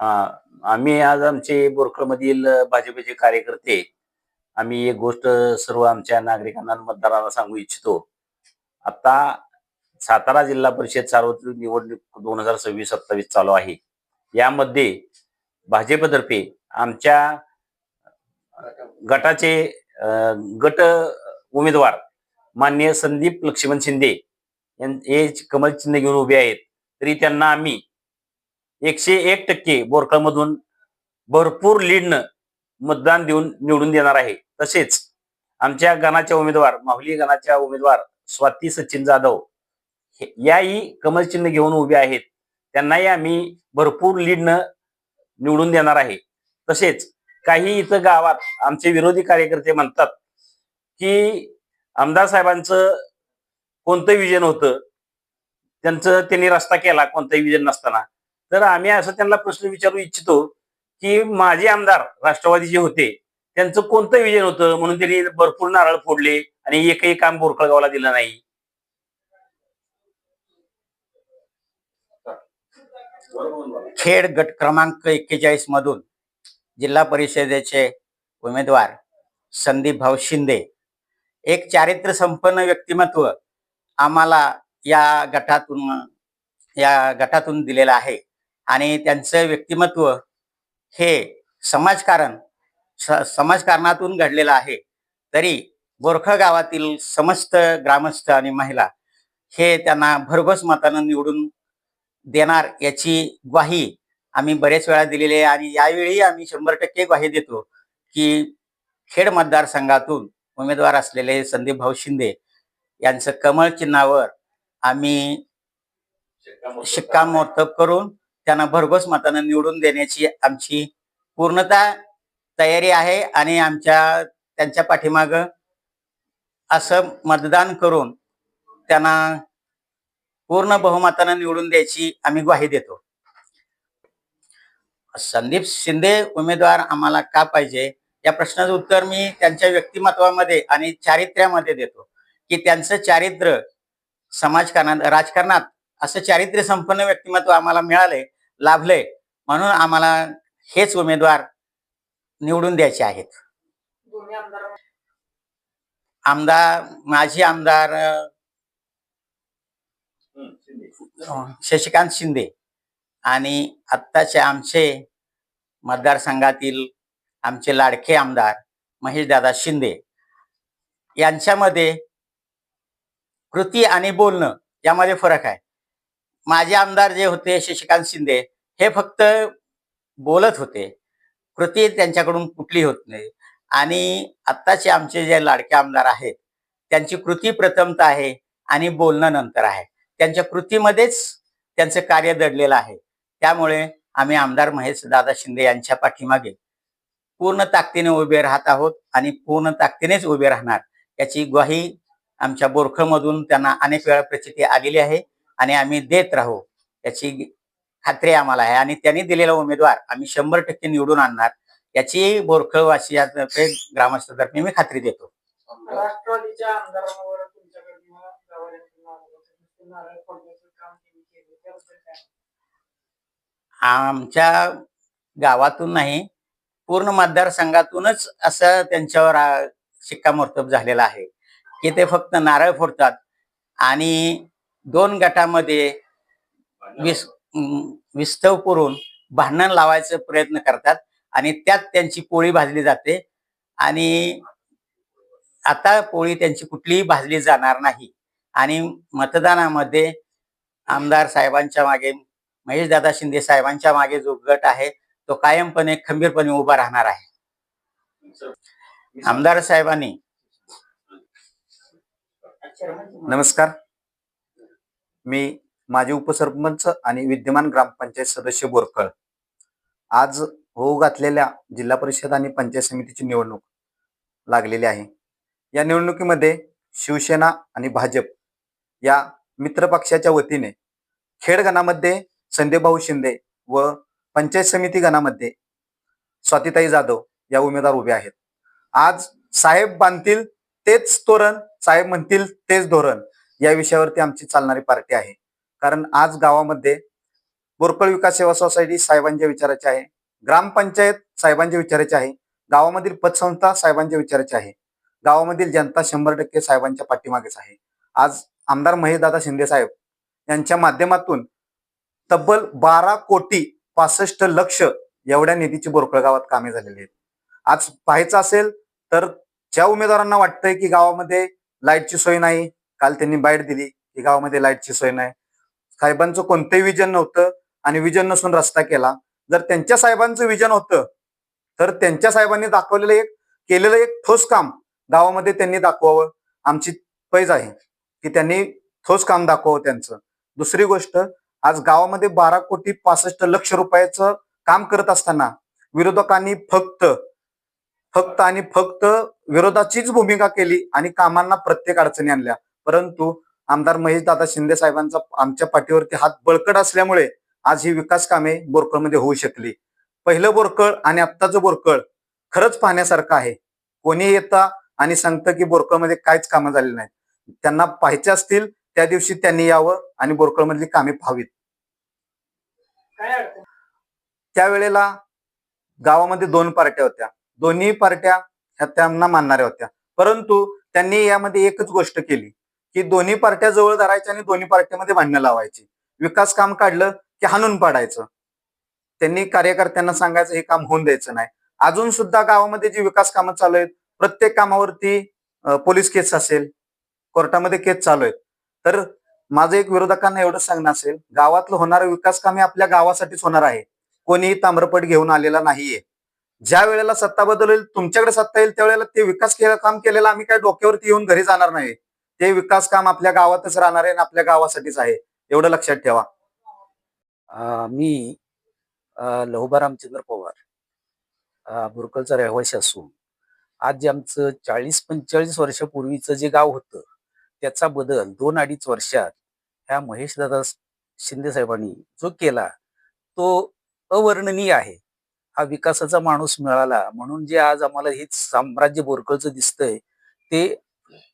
हा आम्ही आज आमचे बोरखळमधील भाजपचे कार्यकर्ते आम्ही एक गोष्ट सर्व आमच्या नागरिकांना आणि मतदारांना सांगू इच्छितो. आता सातारा जिल्हा परिषद सार्वत्रिक निवडणूक दोन हजार सव्वीस सत्तावीस चालू आहे. यामध्ये भाजपतर्फे आमच्या गटाचे गट उमेदवार माननीय संदीप लक्ष्मण शिंदे हे कमल चिन्ह घेऊन उभे आहेत. तरी त्यांना आम्ही एकशे एक टक्के बोरखळमधून भरपूर लीडनं मतदान देऊन निवडून देणार आहे. तसेच आमच्या गणाच्या उमेदवार माहुली गणाच्या उमेदवार स्वाती सचिन जाधव याही कमल चिन्ह घेऊन उभे आहेत. त्यांनाही आम्ही भरपूर लीडनं निवडून देणार आहे. तसेच काही इथं गावात आमचे विरोधी कार्यकर्ते म्हणतात की आमदार साहेबांचं कोणतं विजन होतं? त्यांचं त्यांनी रस्ता केला कोणताही विजन नसताना. तर आम्ही असं त्यांना प्रश्न विचारू इच्छितो की माझे आमदार राष्ट्रवादीचे होते त्यांचं कोणतं विजन होतं? म्हणून त्यांनी भरपूर नारळ फोडले आणि एकही काम बोरखळगावला दिलं नाही. खेड गट क्रमांक एक्केचाळीस मधून जिल्हा परिषदेचे उमेदवार संदीप भाऊ शिंदे. एक चारित्र्य संपन्न व्यक्तिमत्व आम्हाला या गटातून या गटातून दिलेलं आहे. आणि त्यांचं व्यक्तिमत्व हे समाजकारण स- समाजकारणातून घडलेलं आहे. तरी बोरखळ गावातील समस्त ग्रामस्थ आणि महिला हे त्यांना भरघोस मतानं निवडून देणार याची ग्वाही आम्ही बरेच वेळा दिलेली आहे आणि यावेळी आम्ही शंभर टक्के ग्वाही देतो की खेड मतदारसंघातून उमेदवार असलेले संदीप भाऊ शिंदे यांचं कमळ चिन्हावर आम्ही शिक्कामोर्तब करून त्यांना भरघोस मतानं निवडून देण्याची आमची पूर्णता तयारी आहे आणि आमच्या त्यांच्या पाठीमाग असं मतदान करून त्यांना पूर्ण बहुमतानं निवडून द्यायची आम्ही ग्वाही देतो. संदीप शिंदे उमेदवार आम्हाला का पाहिजे? या प्रश्नाचं उत्तर मी त्यांच्या व्यक्तिमत्वामध्ये आणि चारित्र्यामध्ये देतो. की त्यांचं चारित्र्य समाजकारणात राजकारणात असं चारित्र्य संपन्न व्यक्तिमत्व आम्हाला मिळालंय लाभले म्हणून आम्हाला हेच उमेदवार निवडून द्यायचे आहेत. आमदार माजी आमदार शशिकांत शिंदे आणि आत्ताचे आमचे मतदारसंघातील आमचे लाडके आमदार महेशदादा शिंदे यांच्यामध्ये कृती आणि बोलणं यामध्ये फरक आहे. माझे आमदार जे होते शशिकांत शिंदे हे फक्त बोलत होते. कृती त्यांच्याकडून कुठली होत नाही. आणि आत्ताचे आमचे जे लाडके आमदार आहेत त्यांची कृती प्रथमत आहे आणि बोलणं नंतर आहे. त्यांच्या कृतीमध्येच त्यांचं कार्य दडलेलं आहे. त्यामुळे आम्ही आमदार महेश दादा शिंदे यांच्या पाठीमागे पूर्ण ताकदीने उभे राहत आहोत आणि पूर्ण ताकदीनेच उभे राहणार याची ग्वाही आमच्या बोरखळमधून त्यांना अनेक वेळा प्रचिती आलेली आहे. आणि आम्ही देत राहू. याची खात्री आम्हाला आहे. आणि त्यांनी दिलेला उमेदवार आम्ही शंभर टक्के निवडून आणणार. याची बोरखळवासियातर्फे ग्रामस्थातर्फे मी खात्री देतो. राष्ट्रवादीच्या आमदारांवर आमच्या गावातून नाही पूर्ण मतदारसंघातूनच असं त्यांच्यावर शिक्कामोर्तब झालेला आहे. की ते फक्त नारळ फोडतात आणि दोन गटामध्ये विस विस्तव करून भांडण लावायचा प्रयत्न करतात आणि त्यात त्यांची पोळी भाजली जाते. आणि आता पोळी त्यांची कुठलीही भाजली जाणार नाही. आणि मतदानामध्ये आमदार साहेबांच्या मागे महेशदादा शिंदे साहेबांच्या मागे जो गट आहे तो कायमपणे खंबीरपणे उभा राहणार आहे. आमदार साहेबांनी नमस्कार. मी माजी उपसरपंच आणि विद्यमान ग्रामपंचायत सदस्य बोरकळ. आज होऊ घातलेल्या जिल्हा परिषद आणि पंचायत समितीची निवडणूक लागलेली आहे. या निवडणुकीमध्ये शिवसेना आणि भाजप या मित्रपक्षाच्या वतीने खेड गणामध्ये संदेभाऊ शिंदे व पंचायत समिती गणामध्ये स्वातीताई जाधव या उमेदवार उभे आहेत. आज साहेब बांधतील तेच तोरण साहेब म्हणतील तेच धोरण. या विषयावरती आमची चालणारी पार्टी आहे. कारण आज गावामध्ये बोरकळ विकास सेवा सोसायटी साहेबांच्या विचाराची आहे. ग्रामपंचायत साहेबांच्या विचाराची आहे. गावामधील पतसंस्था साहेबांच्या विचाराची आहे. गावामधील जनता शंभर टक्के साहेबांच्या पाठीमागेच आहे. आज आमदार महेशदादा शिंदे साहेब यांच्या माध्यमातून तब्बल बारा कोटी पासष्ट लक्ष एवढ्या निधीची बोरकळ गावात कामे झालेली आहेत. आज पाहायचं असेल तर ज्या उमेदवारांना वाटतंय की गावामध्ये लाईटची सोय नाही काल त्यांनी बाईट दिली की गावामध्ये लाईटची सोय नाही. साहेबांचं कोणतंही विजन नव्हतं आणि विजन नसून रस्ता केला. जर त्यांच्या साहेबांचं विजन होतं तर त्यांच्या साहेबांनी दाखवलेलं एक केलेलं एक ठोस काम गावामध्ये त्यांनी दाखवावं. आमची पैज आहे की त्यांनी ठोस काम दाखवावं त्यांचं. दुसरी गोष्ट आज गावामध्ये बारा कोटी पासष्ट लक्ष रुपयाचं काम करत असताना विरोधकांनी फक्त फक्त आणि फक्त विरोधाचीच भूमिका केली आणि कामांना प्रत्येक अडचणी आणल्या. परंतु आमदार महेशदादा शिंदे साहेबांचा आमच्या पाठीवरती हात बळकट असल्यामुळे आज ही विकास कामे बोरकळमध्ये होऊ शकली. पहिलं बोरकळ आणि आत्ताचं बोरकळ खरंच पाहण्यासारखं आहे. कोणी येता आणि सांगतं की बोरकळमध्ये काहीच कामं झालेली नाहीत. त्यांना पाहायचे असतील त्या दिवशी त्यांनी यावं आणि बोरकळमधली कामे पाहावीत. त्यावेळेला गावामध्ये दोन पार्ट्या होत्या. दोन्ही पार्ट्या ह्या त्यांना मानणाऱ्या होत्या. परंतु त्यांनी यामध्ये एकच गोष्ट केली. की दोन्ही पार्ट्या जवळ धरायच्या आणि दोन्ही पार्ट्यामध्ये भांडणं लावायची. विकास काम काढलं की हाणून पाडायचं. त्यांनी कार्यकर्त्यांना सांगायचं हे काम होऊन द्यायचं नाही. अजून सुद्धा गावामध्ये जी विकास कामं चालू आहेत प्रत्येक कामावरती पोलीस केस असेल कोर्टामध्ये केस चालू आहेत. तर माझं एक विरोधकांना एवढं सांगणं असेल गावातलं होणारं विकास कामे आपल्या गावासाठीच होणार आहे. कोणीही ताम्रपट घेऊन आलेला नाहीये. ज्या वेळेला सत्ता बदल होईल तुमच्याकडे सत्ता येईल त्यावेळेला ते विकास केलं काम केलेलं आम्ही काय डोक्यावरती येऊन घरी जाणार नाही. ते विकास काम आपल्या गावातच राहणार आहे आणि आपल्या गावासाठीच आहे एवढं लक्षात ठेवा. मी अ, रामचंद्र पवार बुरकलचा रहिवासी असून आज जे आमचं चाळीस पंचेचाळीस वर्षापूर्वीचं जे गाव होतं त्याचा बदल दोन अडीच वर्षात ह्या महेशदादा शिंदे साहेबांनी जो केला तो अवर्णनीय आहे. हा विकासाचा माणूस मिळाला म्हणून जे आज आम्हाला हे साम्राज्य बोरकळचं दिसतंय ते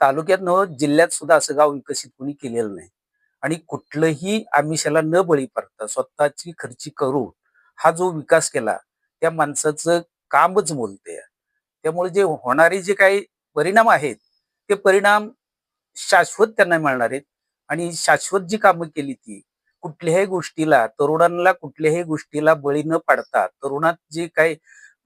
तालुक्यात न जिल्ह्यात सुद्धा असं गाव विकसित कोणी केलेलं नाही. आणि कुठलंही आमिषाला न बळी पडता स्वतःची खर्ची करून हा जो विकास केला त्या माणसाचं कामच बोलते त्यामुळे जे होणारे जे काही परिणाम आहेत ते परिणाम शाश्वत त्यांना मिळणार आहेत. आणि शाश्वत जी कामं केली ती कुठल्याही गोष्टीला तरुणांना कुठल्याही गोष्टीला बळी न पाडता तरुणात जी काही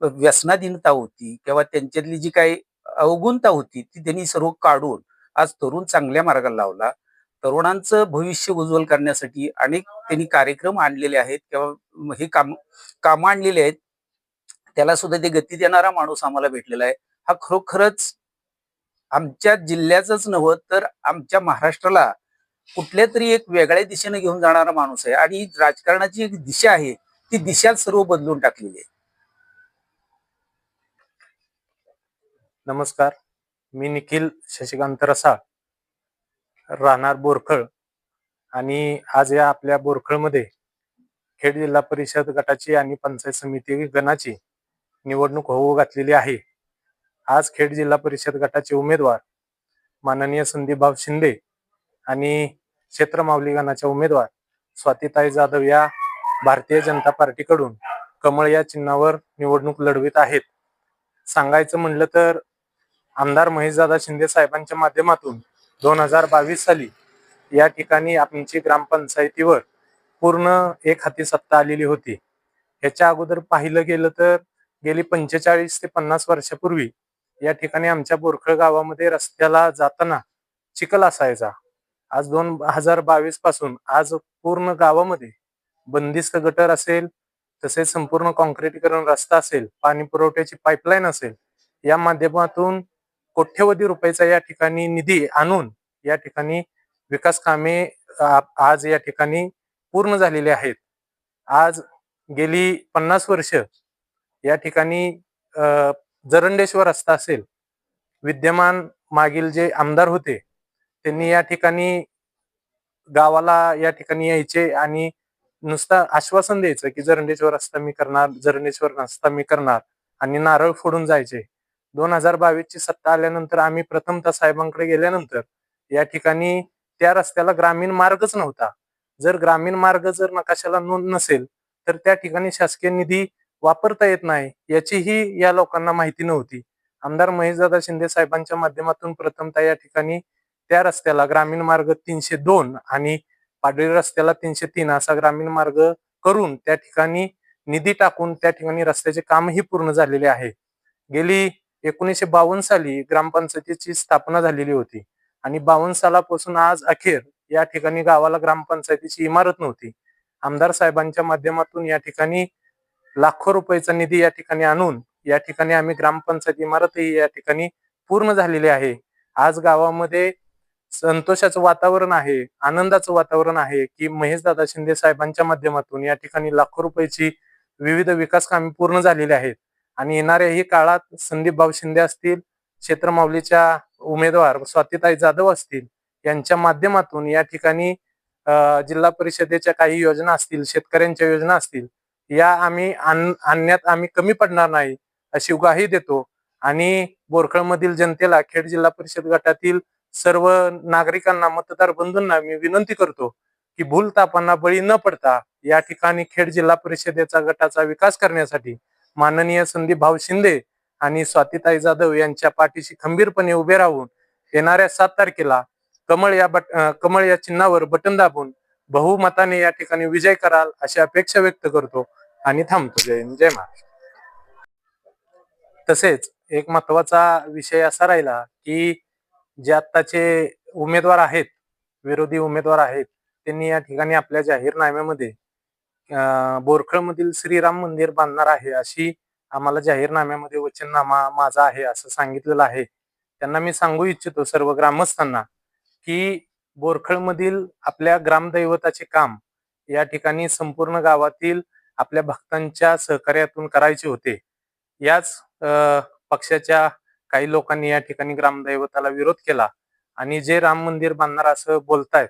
व्यसनाधीनता होती किंवा त्यांच्यातली जी काही अवगुणता होती ती त्यांनी सर्व काढून आज तरुण चांगल्या मार्गाला लावला. तरुणांचं भविष्य उज्ज्वल करण्यासाठी अनेक त्यांनी कार्यक्रम आणलेले आहेत किंवा हे काम कामं आणलेले आहेत. त्याला सुद्धा ते गती देणारा माणूस आम्हाला भेटलेला आहे. हा खरोखरच आमच्या जिल्ह्याचंच नव्हं तर आमच्या महाराष्ट्राला कुठल्या तरी एक वेगळ्या दिशेने घेऊन जाणारा माणूस आहे. आणि राजकारणाची एक दिशा आहे ती दिशाच सर्व बदलून टाकलेली आहे. नमस्कार. मी निखिल शशिकांत रसाळ राहणार बोरखळ आणि आज या आपल्या बोरखळमध्ये खेड जिल्हा परिषद गटाची आणि पंचायत समिती गणाची निवडणूक होऊ घातलेली आहे. आज खेड जिल्हा परिषद गटाचे उमेदवार माननीय संदीपभाव शिंदे आणि क्षेत्र माऊली गणाच्या उमेदवार स्वातीताई जाधव या भारतीय जनता पार्टीकडून कमळ या चिन्हावर निवडणूक लढवित आहेत. सांगायचं म्हणलं तर आमदार महेशदादा शिंदे साहेबांच्या माध्यमातून दोन हजार बावीस साली या ठिकाणी आमची ग्रामपंचायतीवर पूर्ण एक हाती सत्ता आलेली होती. ह्याच्या अगोदर पाहिलं गेलं तर गेली पंचेचाळीस ते पन्नास वर्षापूर्वी या ठिकाणी आमच्या बोरखळ गावामध्ये रस्त्याला जाताना चिखल असायचा. आज दोन हजार बावीसपासून आज पूर्ण गावामध्ये बंदिस्त गटर असेल तसेच संपूर्ण कॉन्क्रिटीकरण रस्ता असेल पाणी पुरवठ्याची पाईपलाईन असेल या माध्यमातून कोट्यवधी रुपयाचा या ठिकाणी निधी आणून या ठिकाणी विकास कामे आज या ठिकाणी पूर्ण झालेली आहेत. आज गेली पन्नास वर्ष या ठिकाणी जरंडेश्वर रस्ता असेल विद्यमान मागील जे आमदार होते त्यांनी या ठिकाणी गावाला या ठिकाणी यायचे आणि नुसतं आश्वासन द्यायचं की जरंडेश्वर रस्ता मी करणार जरंडेश्वर रस्ता मी करणार आणि नारळ फोडून जायचे. दोन हजार बावीस ची सत्ता आल्यानंतर आम्ही प्रथमतः साहेबांकडे गेल्यानंतर या ठिकाणी त्या रस्त्याला ग्रामीण मार्गच नव्हता. जर ग्रामीण मार्ग जर नकाशाला नोंद नसेल तर त्या ठिकाणी शासकीय निधी वापरता येत नाही याचीही या लोकांना माहिती नव्हती. आमदार महेशदादा शिंदे साहेबांच्या माध्यमातून प्रथमतः या ठिकाणी त्या रस्त्याला ग्रामीण मार्ग तीनशे दोन आणि पाडळी रस्त्याला तीनशे तीन असा ग्रामीण मार्ग करून त्या ठिकाणी निधी टाकून त्या ठिकाणी रस्त्याचे कामही पूर्ण झालेले आहे. गेली एकोणीसशे बावन्न साली ग्रामपंचायतीची स्थापना झालेली होती. आणि बावन्न सालापासून आज अखेर या ठिकाणी गावाला ग्रामपंचायतीची इमारत नव्हती. आमदार साहेबांच्या माध्यमातून या ठिकाणी लाखो रुपयाचा निधी या ठिकाणी आणून या ठिकाणी आम्ही ग्रामपंचायत इमारतही या ठिकाणी पूर्ण झालेली आहे. आज गावामध्ये संतोषाचं वातावरण आहे आनंदाचं वातावरण आहे की महेशदादा शिंदे साहेबांच्या माध्यमातून या ठिकाणी लाखो रुपयाची विविध विकास कामे पूर्ण झालेली आहेत. आणि येणाऱ्याही काळात संदीप भाऊ शिंदे असतील क्षेत्रमाऊलीच्या उमेदवार स्वातीताई जाधव असतील यांच्या माध्यमातून या ठिकाणी जिल्हा परिषदेच्या काही योजना असतील शेतकऱ्यांच्या योजना असतील या आम्ही आणण्यात आम्ही कमी पडणार नाही अशी ग्वाही देतो. आणि बोरखळमधील जनतेला खेड जिल्हा परिषद गटातील सर्व नागरिकांना मतदार बंधूंना मी विनंती करतो की भूलतापांना बळी न पडता या ठिकाणी खेड जिल्हा परिषदेचा गटाचा विकास करण्यासाठी माननीय संदीप भाऊ शिंदे आणि स्वातीताई जाधव यांच्या पाठीशी खंबीरपणे उभे राहून येणाऱ्या सात तारखेला कमळ या बट कमळ या चिन्हावर बटन दाबून बहुमताने या ठिकाणी विजय कराल अशी अपेक्षा व्यक्त करतो आणि थांबतो. जय जय महाराष्ट्र. तसेच एक महत्त्वाचा विषय असा राहिला की जे आत्ताचे उमेदवार आहेत विरोधी उमेदवार आहेत त्यांनी या ठिकाणी आपल्या जाहीरनाम्यामध्ये बोरखळमधील श्रीराम मंदिर बांधणार आहे अशी आम्हाला जाहीरनाम्यामध्ये वचननामा माझा आहे असं सांगितलेलं आहे. त्यांना मी सांगू इच्छितो सर्व ग्रामस्थांना की बोरखळमधील आपल्या ग्रामदैवताचे काम या ठिकाणी संपूर्ण गावातील आपल्या भक्तांच्या सहकार्यातून करायचे होते. याच पक्षाच्या काही लोकांनी या ठिकाणी ग्रामदैवताला विरोध केला आणि जे राम मंदिर बांधणार असं बोलतायत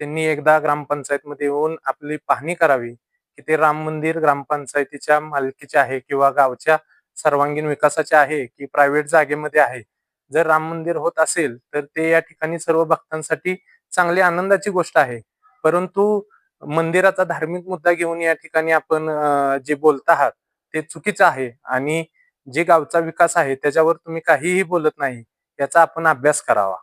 त्यांनी एकदा ग्रामपंचायतमध्ये येऊन आपली पाहणी करावी. की ते राम मंदिर ग्रामपंचायतीच्या मालकीचे आहे किंवा गावच्या सर्वांगीण विकासाचे आहे की प्रायव्हेट जागेमध्ये आहे. जर राम मंदिर होत असेल तर ते या ठिकाणी सर्व भक्तांसाठी चांगली आनंदाची गोष्ट आहे. परंतु मंदिराचा धार्मिक मुद्दा घेऊन या ठिकाणी आपण जे बोलत आहात ते चुकीचं आहे. आणि जे गावचा विकास आहे त्याच्यावर तुम्ही काहीही बोलत नाही याचा आपण अभ्यास करावा.